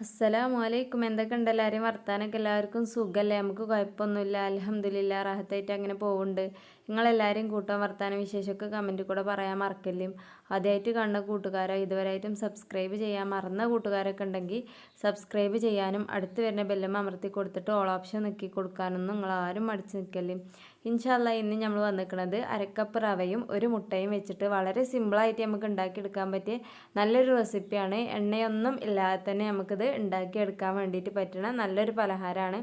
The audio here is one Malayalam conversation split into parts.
അസ്സലാമു അലൈക്കും എന്തൊക്കെ ഉണ്ട് എല്ലാവരെയും വർത്താനൊക്കെ എല്ലാവർക്കും സുഖമല്ലേ നമുക്ക് കുഴപ്പമൊന്നുമില്ല. അലഹമ്മദില്ല റാഹത്തായിട്ട് അങ്ങനെ പോകുന്നുണ്ട് നിങ്ങളെല്ലാവരെയും കൂട്ടാൻ വർത്താനം വിശേഷമൊക്കെ കമന്റിൽ കൂടെ പറയാൻ മറക്കല്ലേ. ആദ്യമായിട്ട് കണ്ട കൂട്ടുകാരോ ഇതുവരെയായിട്ടും സബ്സ്ക്രൈബ് ചെയ്യാൻ മറന്ന കൂട്ടുകാരൊക്കെ ഉണ്ടെങ്കിൽ സബ്സ്ക്രൈബ് ചെയ്യാനും അടുത്ത് വരുന്ന ബെല്ലും അമർത്തി കൊടുത്തിട്ട് ഓൾ ഓപ്ഷൻ നിൽക്കി കൊടുക്കാനൊന്നും നിങ്ങളാരും മടിച്ച് നിൽക്കല്ലേ. ഇൻഷാല്ല ഇന്ന് നമ്മൾ വന്നിരിക്കുന്നത് അരക്കപ്പ് റവയും ഒരു മുട്ടയും വെച്ചിട്ട് വളരെ സിമ്പിളായിട്ട് നമുക്ക് ഉണ്ടാക്കിയെടുക്കാൻ പറ്റിയ നല്ലൊരു റെസിപ്പിയാണ് എണ്ണയൊന്നും ഇല്ലാതെ തന്നെ നമുക്കിത് ഉണ്ടാക്കിയെടുക്കാൻ വേണ്ടിയിട്ട് പറ്റുന്ന നല്ലൊരു പലഹാരമാണ്.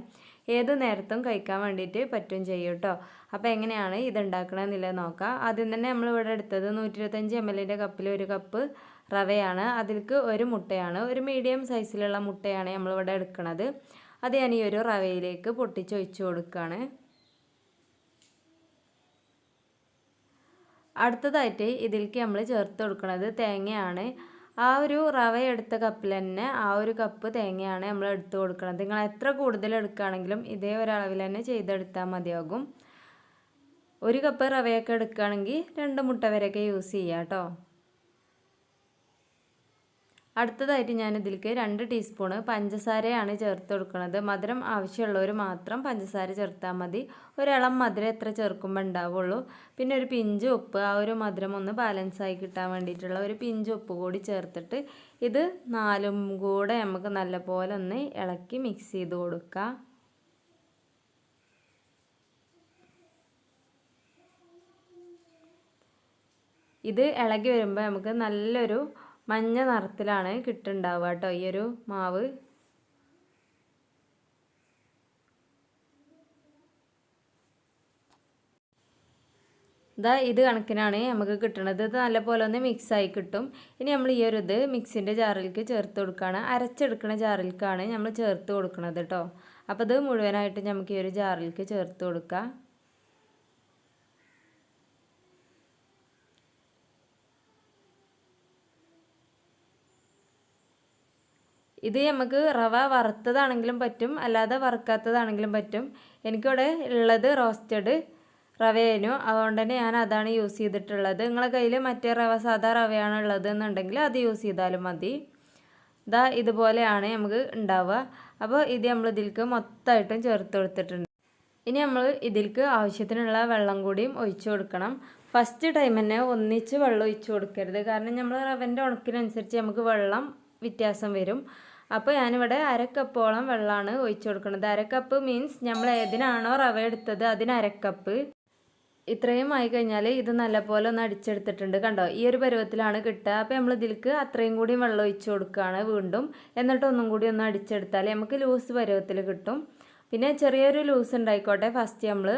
ഏത് നേരത്തും കഴിക്കാൻ വേണ്ടിയിട്ട് പറ്റും ചെയ്യും കേട്ടോ അപ്പോൾ എങ്ങനെയാണ് ഇത് ഉണ്ടാക്കണമെന്നില്ല നോക്കാം. ആദ്യം തന്നെ നമ്മൾ ഇവിടെ എടുത്തത് നൂറ്റി ഇരുപത്തഞ്ച് എം എല്ലിന്റെ കപ്പിൽ ഒരു കപ്പ് റവയാണ്. അതിൽക്ക് ഒരു മുട്ടയാണ്. ഒരു മീഡിയം സൈസിലുള്ള മുട്ടയാണ് നമ്മളിവിടെ എടുക്കുന്നത് അത് ഞാൻ ഈ ഒരു റവയിലേക്ക് പൊട്ടിച്ചൊഴിച്ച് കൊടുക്കുകയാണ് അടുത്തതായിട്ട് ഇതിലേക്ക് നമ്മൾ ചേർത്ത് കൊടുക്കുന്നത് തേങ്ങയാണ്. ആ ഒരു റവ എടുത്ത കപ്പിൽ തന്നെ ആ ഒരു കപ്പ് തേങ്ങയാണ് നമ്മൾ എടുത്ത് കൊടുക്കുന്നത്. നിങ്ങൾ എത്ര കൂടുതൽ എടുക്കുകയാണെങ്കിലും ഇതേ ഒരളവിൽ തന്നെ ചെയ്തെടുത്താൽ മതിയാകും. ഒരു കപ്പ് റവയൊക്കെ എടുക്കുകയാണെങ്കിൽ രണ്ട് മുട്ട വരെയൊക്കെ യൂസ് ചെയ്യാം കേട്ടോ. അടുത്തതായിട്ട് ഞാൻ ഇതിലേക്ക് രണ്ട് ടീസ്പൂണ് പഞ്ചസാരയാണ് ചേർത്ത് കൊടുക്കുന്നത്. മധുരം ആവശ്യമുള്ളവർ മാത്രം പഞ്ചസാര ചേർത്താൽ മതി. ഒരിളം മധുരം എത്ര ചേർക്കുമ്പോൾ ഉണ്ടാവുള്ളൂ പിന്നെ ഒരു പിഞ്ച് ഉപ്പ് ആ ഒരു മധുരം ഒന്ന് ബാലൻസ് ആയി കിട്ടാൻ വേണ്ടിയിട്ടുള്ള ഒരു പിഞ്ച് ഉപ്പ് കൂടി ചേർത്തിട്ട് ഇത് നാലും കൂടെ നമുക്ക് നല്ലപോലെ ഒന്ന് ഇളക്കി മിക്സ് ചെയ്ത് കൊടുക്കാം. ഇത് ഇളകി വരുമ്പോൾ നമുക്ക് നല്ലൊരു മഞ്ഞ നിറത്തിലാണ് കിട്ടുന്നുണ്ടാവുക കേട്ടോ ഈ ഒരു മാവ്. ഇതാ ഇത് കണക്കിനാണ് നമുക്ക് കിട്ടുന്നത്. ഇത് നല്ലപോലെ ഒന്ന് മിക്സ് ആയി കിട്ടും. ഇനി നമ്മൾ ഈ ഒരു ഇത് മിക്സിന്റെ ജാറിലേക്ക് ചേർത്ത് കൊടുക്കുകയാണ്. അരച്ചെടുക്കുന്ന ജാറിലേക്കാണ് നമ്മൾ ചേർത്ത് കൊടുക്കുന്നത് കേട്ടോ. അപ്പോൾ ഇത് മുഴുവനായിട്ട് നമുക്ക് ഈ ഒരു ജാറിലേക്ക് ചേർത്ത് കൊടുക്കാം ഇത് നമുക്ക് റവ വറുത്തതാണെങ്കിലും പറ്റും അല്ലാതെ വറുക്കാത്തതാണെങ്കിലും പറ്റും. എനിക്കിവിടെ ഉള്ളത് റോസ്റ്റഡ് റവയേനു അതുകൊണ്ട് തന്നെ ഞാൻ അതാണ് യൂസ് ചെയ്തിട്ടുള്ളത്. നിങ്ങളെ കയ്യിൽ മറ്റേ റവ സാധാ റവയാണ് ഉള്ളത് എന്നുണ്ടെങ്കിൽ അത് യൂസ് ചെയ്താലും മതി. ഇതാ ഇതുപോലെയാണ് നമുക്ക് ഉണ്ടാവുക. അപ്പോൾ ഇത് നമ്മൾ ഇതിലേക്ക് മൊത്തമായിട്ടും ചേർത്ത് കൊടുത്തിട്ടുണ്ട്. ഇനി നമ്മൾ ഇതിലേക്ക് ആവശ്യത്തിനുള്ള വെള്ളം കൂടിയും ഒഴിച്ചു കൊടുക്കണം. ഫസ്റ്റ് ടൈം തന്നെ ഒന്നിച്ച് വെള്ളം ഒഴിച്ചു കൊടുക്കരുത്. കാരണം നമ്മൾ റവന്റെ ഉണക്കിനനുസരിച്ച് നമുക്ക് വെള്ളം വ്യത്യാസം വരും. അപ്പോൾ ഞാനിവിടെ അരക്കപ്പോളം വെള്ളമാണ് ഒഴിച്ചു കൊടുക്കുന്നത്. അരക്കപ്പ് മീൻസ് നമ്മൾ ഏതിനാണോ റവ എടുത്തത് അതിന് അരക്കപ്പ് ഇത്രയും ആയി കഴിഞ്ഞാൽ ഇത് നല്ലപോലെ ഒന്ന് അടിച്ചെടുത്തിട്ടുണ്ട് കണ്ടോ? ഈ ഒരു പരുവത്തിലാണ് കിട്ടുക. അപ്പോൾ നമ്മൾ ഇതിലേക്ക് അത്രയും കൂടി വെള്ളം ഒഴിച്ചു കൊടുക്കുകയാണ് വീണ്ടും. എന്നിട്ട് ഒന്നും കൂടി ഒന്ന് അടിച്ചെടുത്താൽ നമുക്ക് ലൂസ് പരുവത്തിൽ കിട്ടും. പിന്നെ ചെറിയൊരു ലൂസ് ഉണ്ടായിക്കോട്ടെ. ഫസ്റ്റ് നമ്മൾ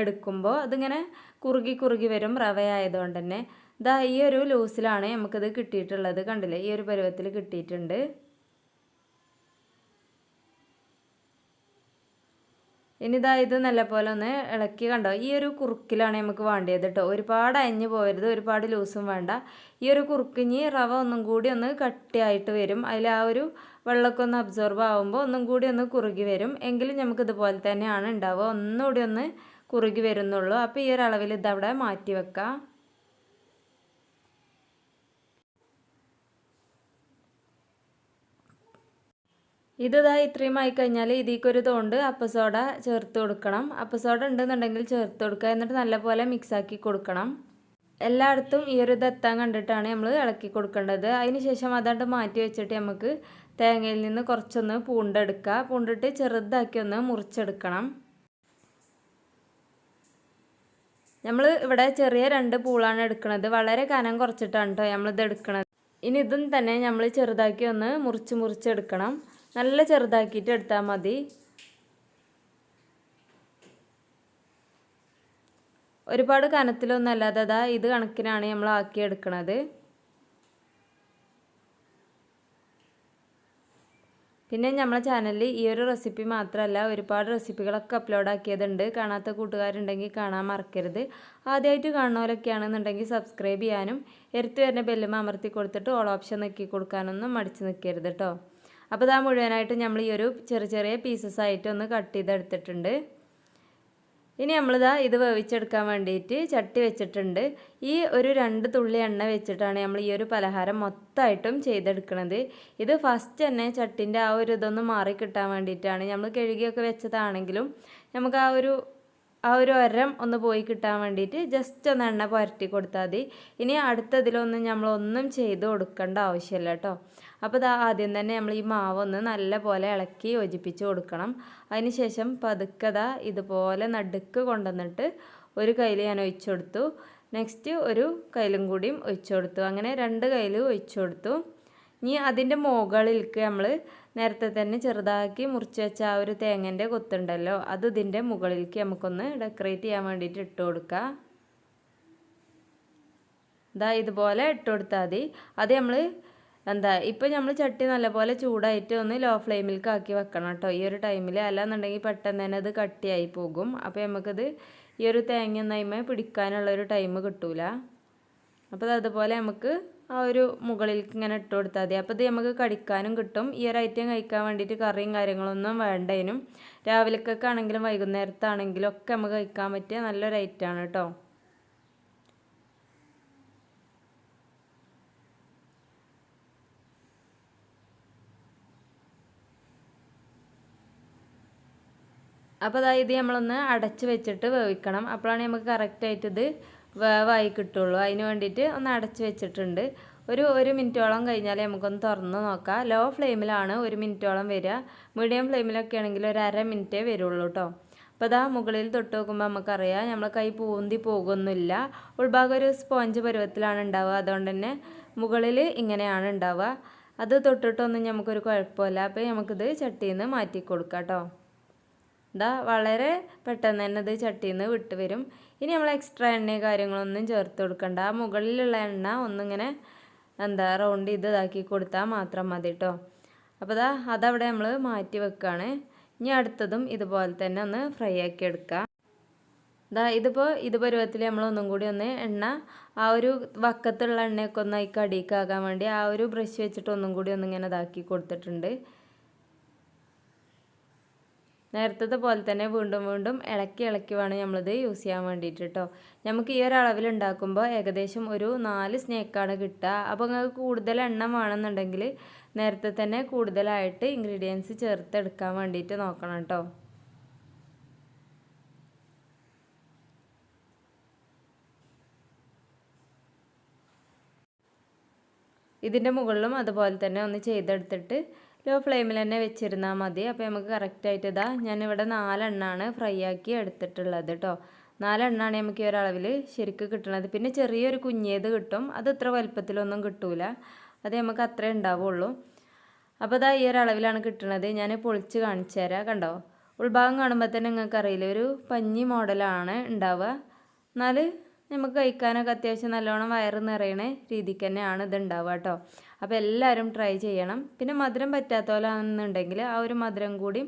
എടുക്കുമ്പോൾ അതിങ്ങനെ കുറുകി കുറുകി വരും റവ ആയതുകൊണ്ട് തന്നെ. ഇതാ ഈ ഒരു ലൂസിലാണ് നമുക്കിത് കിട്ടിയിട്ടുള്ളത്. കണ്ടില്ലേ? ഈ ഒരു പരുവത്തിൽ കിട്ടിയിട്ടുണ്ട്. ഇനി ഇതാ ഇത് നല്ലപോലെ ഒന്ന് ഇളക്കി കണ്ടോ? ഈ ഒരു കുറുക്കിലാണ് നമുക്ക് വേണ്ടത് കേട്ടോ ഒരുപാട് അയഞ്ഞു പോകരുത് ഒരുപാട് ലൂസും വേണ്ട. ഈ ഒരു കുറുക്കിഞ്ഞ് റവ ഒന്നും കൂടി ഒന്ന് കട്ടിയായിട്ട് വരും. അതിൽ ആ ഒരു വെള്ളമൊക്കെ ഒന്ന് അബ്സോർബ് ആകുമ്പോൾ ഒന്നും കൂടി ഒന്ന് കുറുകി വരും. എങ്കിലും നമുക്ക് ഇതുപോലെ തന്നെയാണ് ഉണ്ടാവുക. ഒന്നുകൂടി ഒന്ന് കുറുകി വരുന്നുള്ളൂ. അപ്പോൾ ഈ ഒരു അളവിൽ ഇതവിടെ മാറ്റി വെക്കാം. ഇതാ ഇത്രയും ആയി കഴിഞ്ഞാൽ ഇതിക്കൊരു തോണ്ട് അപ്പസോഡ ചേർത്ത് കൊടുക്കണം. അപ്പസോഡ ഉണ്ടെന്നുണ്ടെങ്കിൽ ചേർത്ത് കൊടുക്കുക. എന്നിട്ട് നല്ലപോലെ മിക്സാക്കി കൊടുക്കണം. എല്ലായിടത്തും ഈ ഒരു ദത്താൻ കണ്ടിട്ടാണ് നമ്മൾ ഇളക്കി കൊടുക്കേണ്ടത്. അതിന് ശേഷം അതാണ്ട് മാറ്റി വെച്ചിട്ട് നമുക്ക് തേങ്ങയിൽ നിന്ന് കുറച്ചൊന്ന് പൂണ്ടെടുക്കുക. പൂണ്ടിട്ട് ചെറുതാക്കി ഒന്ന് മുറിച്ചെടുക്കണം. നമ്മൾ ഇവിടെ ചെറിയ രണ്ട് പൂളാണ് എടുക്കുന്നത് വളരെ കനം കുറച്ചിട്ടാണ് കേട്ടോ നമ്മളിത് എടുക്കുന്നത് ഇനി ഇതും തന്നെ നമ്മൾ ചെറുതാക്കി ഒന്ന് മുറിച്ച് മുറിച്ചെടുക്കണം. നല്ല ചെറുതാക്കിയിട്ട് എടുത്താൽ മതി. ഒരുപാട് കനത്തിലൊന്നും അല്ലാതെ അതാ ഇത് കണക്കിനാണ് നമ്മൾ ആക്കി എടുക്കുന്നത് പിന്നെ നമ്മളെ ചാനലിൽ ഈ ഒരു റെസിപ്പി മാത്രമല്ല ഒരുപാട് റെസിപ്പികളൊക്കെ അപ്ലോഡ് ആക്കിയതുണ്ട്. കാണാത്ത കൂട്ടുകാരുണ്ടെങ്കിൽ കാണാൻ മറക്കരുത്. ആദ്യമായിട്ട് കാണുന്നവരൊക്കെയാണെന്നുണ്ടെങ്കിൽ സബ്സ്ക്രൈബ് ചെയ്യാനും എടുത്തു വരുന്ന ബെല്ലുമ അമർത്തി കൊടുത്തിട്ട് ഓൾ ഓപ്ഷൻ നോക്കി കൊടുക്കാനൊന്നും മടിച്ച് നിൽക്കരുത് കേട്ടോ അപ്പോൾ ഇതാ മുഴുവനായിട്ട് നമ്മൾ ഈ ഒരു ചെറിയ ചെറിയ പീസസ് ആയിട്ട് ഒന്ന് കട്ട് ചെയ്തെടുത്തിട്ടുണ്ട്. ഇനി നമ്മളിതാ ഇത് വേവിച്ചെടുക്കാൻ വേണ്ടിയിട്ട് ചട്ടി വെച്ചിട്ടുണ്ട്. ഈ ഒരു രണ്ട് തുള്ളി എണ്ണ വെച്ചിട്ടാണ് നമ്മൾ ഈ ഒരു പലഹാരം മൊത്തമായിട്ടും ചെയ്തെടുക്കുന്നത് ഇത് ഫസ്റ്റ് തന്നെ ചട്ടിന്റെ ആ ഒരു ഇതൊന്ന് മാറി കിട്ടാൻ വേണ്ടിയിട്ടാണ് നമ്മൾ കഴുകിയൊക്കെ വെച്ചതാണെങ്കിലും നമുക്ക് ആ ഒരു ആ ഒരു ഒരം ഒന്ന് പോയി കിട്ടാൻ വേണ്ടിയിട്ട് ജസ്റ്റ് ഒന്ന് എണ്ണ പുരട്ടി കൊടുത്താൽ മതി. ഇനി അടുത്തതിലൊന്നും നമ്മളൊന്നും ചെയ്ത് കൊടുക്കേണ്ട ആവശ്യമില്ല കേട്ടോ. അപ്പോൾ ഇതാ ആദ്യം തന്നെ നമ്മൾ ഈ മാവൊന്ന് നല്ല പോലെ ഇളക്കി യോജിപ്പിച്ച് കൊടുക്കണം. അതിന് ശേഷം പതുക്കത ഇതുപോലെ നടുക്ക് കൊണ്ടുവന്നിട്ട് ഒരു കയ്യിൽ ഞാൻ ഒഴിച്ചു കൊടുത്തു. നെക്സ്റ്റ് ഒരു കയ്യിലും കൂടിയും ഒഴിച്ചു കൊടുത്തു. അങ്ങനെ രണ്ട് കയ്യിൽ ഒഴിച്ചു കൊടുത്തു. ഇനി അതിന്റെ മുകളിലേക്ക് നമ്മൾ നേരത്തെ തന്നെ ചെറുതാക്കി മുറിച്ച് വെച്ച ആ ഒരു തേങ്ങന്റെ കൊത്തുണ്ടല്ലോ അത് ഇതിന്റെ മുകളിലേക്ക് നമുക്കൊന്ന് ഡെക്കറേറ്റ് ചെയ്യാൻ വേണ്ടിയിട്ട് ഇട്ട് കൊടുക്കുക ഇതാ ഇതുപോലെ ഇട്ട് കൊടുത്താൽ മതി. അത് നമ്മൾ എന്താ ഇപ്പം നമ്മൾ ചട്ടി നല്ലപോലെ ചൂടായിട്ട് ഒന്ന് ലോ ഫ്ലെയിമിലേക്ക് ആക്കി വെക്കണം കേട്ടോ. ഈ ഒരു ടൈമിൽ അല്ലാന്നുണ്ടെങ്കിൽ പെട്ടെന്ന് തന്നെ അത് കട്ടിയായി പോകും. അപ്പോൾ നമുക്കത് ഈ ഒരു തേങ്ങ നൈമ പിടിക്കാനുള്ളൊരു ടൈം കിട്ടൂല. അപ്പോൾ അതുപോലെ നമുക്ക് ആ ഒരു മുകളിലേക്ക് ഇങ്ങനെ ഇട്ട് കൊടുത്താൽ മതി. അപ്പോൾ ഇത് നമുക്ക് കടിക്കാനും കിട്ടും. ഈ ഒരു ഐറ്റം കഴിക്കാൻ വേണ്ടിയിട്ട് കറിയും കാര്യങ്ങളൊന്നും വേണ്ടതിനും രാവിലേക്കൊക്കെ ആണെങ്കിലും വൈകുന്നേരത്താണെങ്കിലും ഒക്കെ നമുക്ക് കഴിക്കാൻ പറ്റിയ നല്ലൊരു ഐറ്റമാണ് കേട്ടോ. അപ്പോൾ അതായത് നമ്മളൊന്ന് അടച്ച് വെച്ചിട്ട് വേവിക്കണം. അപ്പോഴാണ് നമുക്ക് കറക്റ്റായിട്ട് ഇത് വേവായി കിട്ടുള്ളൂ. അതിന് വേണ്ടിയിട്ട് ഒന്ന് അടച്ച് വെച്ചിട്ടുണ്ട്. ഒരു ഒരു മിനിറ്റോളം കഴിഞ്ഞാൽ നമുക്കൊന്ന് തുറന്ന് നോക്കാം. ലോ ഫ്ലെയിമിലാണ് ഒരു മിനിറ്റോളം വരിക. മീഡിയം ഫ്ലെയിമിലൊക്കെ ആണെങ്കിൽ ഒരു അര മിനിറ്റേ വരുള്ളൂ കേട്ടോ അപ്പോൾ അതാ മുകളിൽ തൊട്ട് നോക്കുമ്പോൾ നമുക്കറിയാം നമ്മൾ കൈ പൂന്തി പോകുന്നില്ല. ഉൾഭാഗം ഒരു സ്പോഞ്ച് പരുവത്തിലാണ് ഉണ്ടാവുക. അതുകൊണ്ട് തന്നെ മുകളിൽ ഇങ്ങനെയാണ് ഉണ്ടാവുക. അത് തൊട്ടിട്ടൊന്നും നമുക്കൊരു കുഴപ്പമില്ല. അപ്പോൾ നമുക്കിത് ചട്ടിയിൽ നിന്ന് മാറ്റി കൊടുക്കാം കേട്ടോ ഇതാ വളരെ പെട്ടെന്ന് തന്നെ ഇത് ചട്ടിയിൽ നിന്ന് വിട്ട് വരും. ഇനി നമ്മൾ എക്സ്ട്രാ എണ്ണ കാര്യങ്ങളൊന്നും ചേർത്ത് കൊടുക്കണ്ട. ആ മുകളിലുള്ള എണ്ണ ഒന്നിങ്ങനെ എന്താ റൗണ്ട് ചെയ്ത് ഇതാക്കി കൊടുത്താൽ മാത്രം മതി കേട്ടോ അപ്പോൾ ഇതാ അതവിടെ നമ്മൾ മാറ്റി വെക്കുകയാണ് ഇനി അടുത്തതും ഇതുപോലെ തന്നെ ഒന്ന് ഫ്രൈ ആക്കി എടുക്കുക ഇതാ ഇതിപ്പോൾ ഇത് പരുവത്തിൽ നമ്മൾ ഒന്നും കൂടി ഒന്ന് എണ്ണ ആ ഒരു വക്കത്തുള്ള എണ്ണയൊക്കെ ഒന്ന് അതിക്ക് വേണ്ടി ആ ഒരു ബ്രഷ് വെച്ചിട്ട് ഒന്നും കൂടി ഒന്നിങ്ങനെ ഇതാക്കി കൊടുത്തിട്ടുണ്ട്. നേരത്തെ പോലെ തന്നെ വീണ്ടും വീണ്ടും ഇളക്കി ഇളക്കി വേണം നമ്മളിത് യൂസ് ചെയ്യാൻ വേണ്ടിയിട്ട് കേട്ടോ നമുക്ക് ഈ ഒരു അളവിൽ ഉണ്ടാക്കുമ്പോൾ ഏകദേശം ഒരു നാല് സ്നേക്കാണ് കിട്ടുക. അപ്പോൾ നിങ്ങൾക്ക് കൂടുതൽ എണ്ണം വേണമെന്നുണ്ടെങ്കിൽ നേരത്തെ തന്നെ കൂടുതലായിട്ട് ഇൻഗ്രീഡിയൻസ് ചേർത്തെടുക്കാൻ വേണ്ടിയിട്ട് നോക്കണം കേട്ടോ ഇതിന്റെ മുകളിലും അതുപോലെ തന്നെ ഒന്ന് ചെയ്തെടുത്തിട്ട് ലോ ഫ്ലെയിമിൽ തന്നെ വെച്ചിരുന്നാൽ മതി. അപ്പോൾ നമുക്ക് കറക്റ്റായിട്ട് ഇതാ ഞാനിവിടെ നാലെണ്ണമാണ് ഫ്രൈ ആക്കി എടുത്തിട്ടുള്ളത് കേട്ടോ നാലെണ്ണമാണ് നമുക്ക് ഈ ഒരളവിൽ ശരിക്കും കിട്ടുന്നത് പിന്നെ ചെറിയൊരു കുഞ്ഞേത് കിട്ടും. അത് ഇത്ര വലുപ്പത്തിലൊന്നും കിട്ടൂല. അത് നമുക്ക് അത്രേ ഉണ്ടാവുള്ളൂ. അപ്പോൾ ഇതാ ഈ ഒരളവിലാണ് കിട്ടുന്നത് ഞാൻ പൊളിച്ച് കാണിച്ചു തരാം കണ്ടോ? ഉൾഭാഗം കാണുമ്പോൾ തന്നെ നിങ്ങൾക്ക് അറിയില്ല ഒരു പഞ്ഞി മോഡലാണ് ഉണ്ടാവുക. എന്നാൽ നമുക്ക് കഴിക്കാനൊക്കെ അത്യാവശ്യം നല്ലോണം വയറ് നിറയണ രീതിക്ക് തന്നെയാണ് ഇത് ഉണ്ടാവുക കേട്ടോ അപ്പോൾ എല്ലാവരും ട്രൈ ചെയ്യണം. പിന്നെ മധുരം പറ്റാത്തവരാണെന്നുണ്ടെങ്കിൽ ആ ഒരു മധുരം കൂടി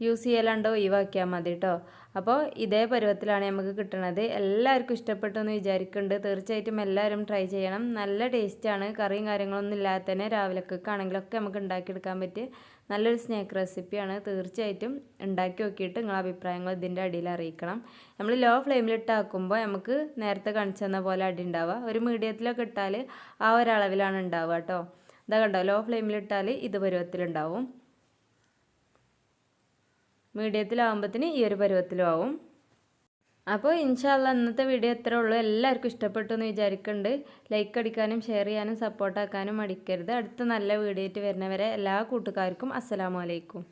യൂസ് ചെയ്യലാണ്ട് ഒഴിവാക്കിയാൽ മതി കേട്ടോ അപ്പോൾ ഇതേ പരുവത്തിലാണ് നമുക്ക് കിട്ടുന്നത് എല്ലാവർക്കും ഇഷ്ടപ്പെട്ടു എന്ന് വിചാരിക്കുന്നുണ്ട് തീർച്ചയായിട്ടും എല്ലാവരും ട്രൈ ചെയ്യണം. നല്ല ടേസ്റ്റാണ് കറിയും കാര്യങ്ങളൊന്നും ഇല്ലാതെ തന്നെ രാവിലേക്കൊക്കെ ആണെങ്കിലൊക്കെ നമുക്ക് ഉണ്ടാക്കിയെടുക്കാൻ പറ്റിയ നല്ലൊരു സ്നാക്ക് റെസിപ്പിയാണ്. തീർച്ചയായിട്ടും ഉണ്ടാക്കി നോക്കിയിട്ട് നിങ്ങളുടെ അഭിപ്രായങ്ങൾ ഇതിന്റെ അടിയിൽ അറിയിക്കണം. നമ്മൾ ലോ ഫ്ലെയിമിലിട്ടാക്കുമ്പോൾ നമുക്ക് നേരത്തെ കാണിച്ചു തന്ന പോലെ അടി ഉണ്ടാവുക. ഒരു മീഡിയത്തിലൊക്കെ ഇട്ടാൽ ആ ഒരളവിലാണ് ഉണ്ടാവുക കേട്ടോ. ഇതാ കണ്ടോ ലോ ഫ്ലെയിമിലിട്ടാൽ ഇത് പരുവത്തിലുണ്ടാവും. മീഡിയത്തിലാവുമ്പത്തിന് ഈ ഒരു പരുവത്തിലും ആവും. അപ്പോൾ ഇൻഷാല്ല ഇന്നത്തെ വീഡിയോ എത്ര ഉള്ളൂ. എല്ലാവർക്കും ഇഷ്ടപ്പെട്ടു എന്ന് വിചാരിക്കുന്നുണ്ട് ലൈക്ക് അടിക്കാനും ഷെയർ ചെയ്യാനും സപ്പോർട്ടാക്കാനും മടിക്കരുത്. അടുത്ത നല്ല വീഡിയോ ആയിട്ട് വരുന്നവരെ എല്ലാ കൂട്ടുകാർക്കും അസ്സലാമലൈക്കും